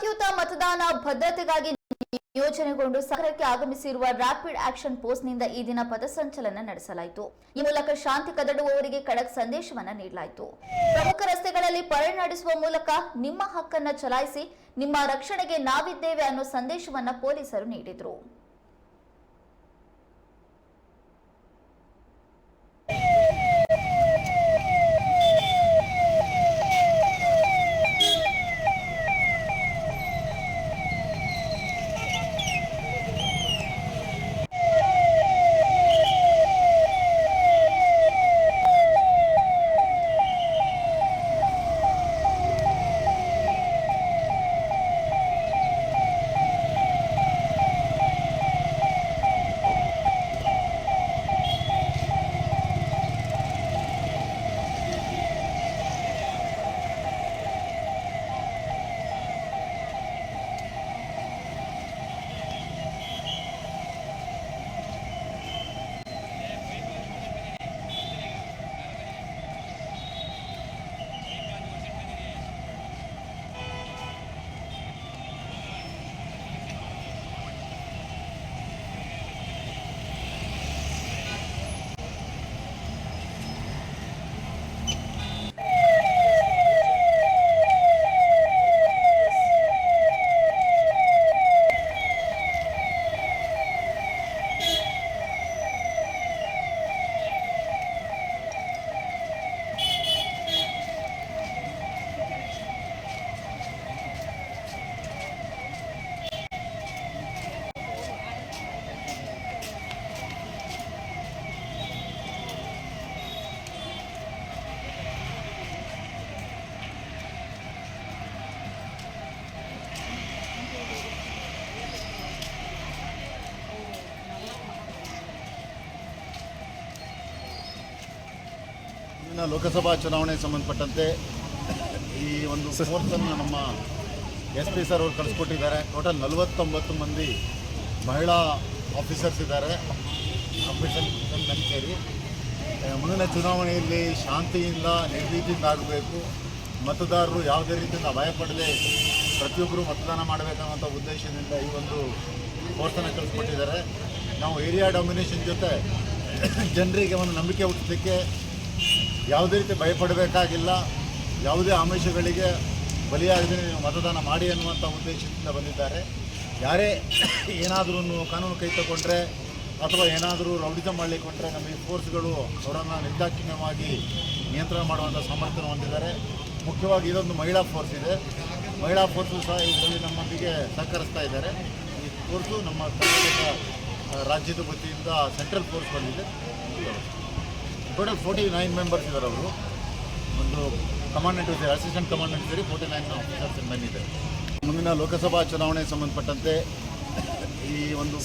ಶಾಂತಿಯುತ ಮತದಾನ ಭದ್ರತೆಗಾಗಿ ನಿಯೋಜನೆಗೊಂಡು ಸಕರಕ್ಕೆ ಆಗಮಿಸಿರುವ ರ್ಯಾಪಿಡ್ ಆಕ್ಷನ್ ಪೋಸ್ಟ್ನಿಂದ ಈ ದಿನ ಪಥಸಂಚಲನ ನಡೆಸಲಾಯಿತು. ಈ ಮೂಲಕ ಶಾಂತಿ ಕದಡುವವರಿಗೆ ಖಡಕ್ ಸಂದೇಶವನ್ನ ನೀಡಲಾಯಿತು. ಪ್ರಮುಖ ರಸ್ತೆಗಳಲ್ಲಿ ಪರೇಡ್ ನಡೆಸುವ ಮೂಲಕ ನಿಮ್ಮ ಹಕ್ಕನ್ನ ಚಲಾಯಿಸಿ ನಿಮ್ಮ ರಕ್ಷಣೆಗೆ ನಾವಿದ್ದೇವೆ ಅನ್ನೋ ಸಂದೇಶವನ್ನ ಪೊಲೀಸರು ನೀಡಿದ್ರು. ಲೋಕಸಭಾ ಚುನಾವಣೆಗೆ ಸಂಬಂಧಪಟ್ಟಂತೆ ಈ ಒಂದು ಫೋರ್ಸನ್ನು ನಮ್ಮ ಎಸ್ ಪಿ ಸರ್ ಅವರು ಕಳಿಸ್ಕೊಟ್ಟಿದ್ದಾರೆ. ಟೋಟಲ್ ನಲವತ್ತೊಂಬತ್ತು ಮಂದಿ ಮಹಿಳಾ ಆಫೀಸರ್ಸ್ ಇದ್ದಾರೆ. ಆಫೀಸರ್ ಸೇರಿ. ಮುಂದಿನ ಚುನಾವಣೆಯಲ್ಲಿ ಶಾಂತಿಯಿಂದ ನಿರ್ಭೀತಿಯಿಂದ ಆಗಬೇಕು ಮತದಾರರು ಯಾವುದೇ ರೀತಿಯಿಂದ ಭಯಪಡದೆ ಪ್ರತಿಯೊಬ್ಬರು ಮತದಾನ ಮಾಡಬೇಕನ್ನುವಂಥ ಉದ್ದೇಶದಿಂದ ಈ ಒಂದು ಫೋರ್ಸನ್ನು ಕಳಿಸ್ಕೊಟ್ಟಿದ್ದಾರೆ. ನಾವು ಏರಿಯಾ ಡಾಮಿನೇಷನ್ ಜೊತೆ ಜನರಿಗೆ ಒಂದು ನಂಬಿಕೆ ಹುಟ್ಟಿಸಲಿಕ್ಕೆ ಯಾವುದೇ ರೀತಿ ಭಯಪಡಬೇಕಾಗಿಲ್ಲ. ಯಾವುದೇ ಆಮಿಷಗಳಿಗೆ ಬಲಿಯಾಗದೆ ನೀವು ಮತದಾನ ಮಾಡಿ ಅನ್ನುವಂಥ ಉದ್ದೇಶದಿಂದ ಬಂದಿದ್ದಾರೆ. ಯಾರೇ ಏನಾದರೂ ಕಾನೂನು ಕೈ ತಗೊಂಡ್ರೆ ಅಥವಾ ಏನಾದರೂ ರೌಡಿತ ಮಾಡಲಿಕ್ಕೆ ನಮ್ಮ ಈ ಫೋರ್ಸ್ಗಳು ಅವರನ್ನು ನಿರ್ದಾಕ್ಷಿಣ್ಯವಾಗಿ ನಿಯಂತ್ರಣ ಮಾಡುವಂಥ ಸಾಮರ್ಥ್ಯ ಹೊಂದಿದ್ದಾರೆ. ಮುಖ್ಯವಾಗಿ ಇದೊಂದು ಮಹಿಳಾ ಫೋರ್ಸ್ ಇದೆ. ಮಹಿಳಾ ಫೋರ್ಸು ಸಹ ಇದರಲ್ಲಿ ನಮ್ಮೊಂದಿಗೆ ಸಹಕರಿಸ್ತಾ ಇದ್ದಾರೆ. ಈ ಫೋರ್ಸು ನಮ್ಮ ಕರ್ನಾಟಕ ರಾಜ್ಯದ ವತಿಯಿಂದ ಸೆಂಟ್ರಲ್ ಫೋರ್ಸ್ ಬಂದಿದೆ. ಟೋಟಲ್ ಫೋರ್ಟಿ ನೈನ್ ಮೆಂಬರ್ಸ್ ಇದ್ದಾರೆ ಅವರು. ಒಂದು ಕಮಾಂಡೆಂಟ್ ಇದ್ದಾರೆ ಅಸಿಸ್ಟೆಂಟ್ ಕಮಾಂಡೆಂಟ್ ಸೇರಿ ಫೋರ್ಟಿ ನೈನ್ ಆಫೀಸರ್ಸ್ ಇದೆ ಮುಂದಿನ ಲೋಕಸಭಾ ಚುನಾವಣೆಗೆ ಸಂಬಂಧಪಟ್ಟಂತೆ ಈ ಒಂದು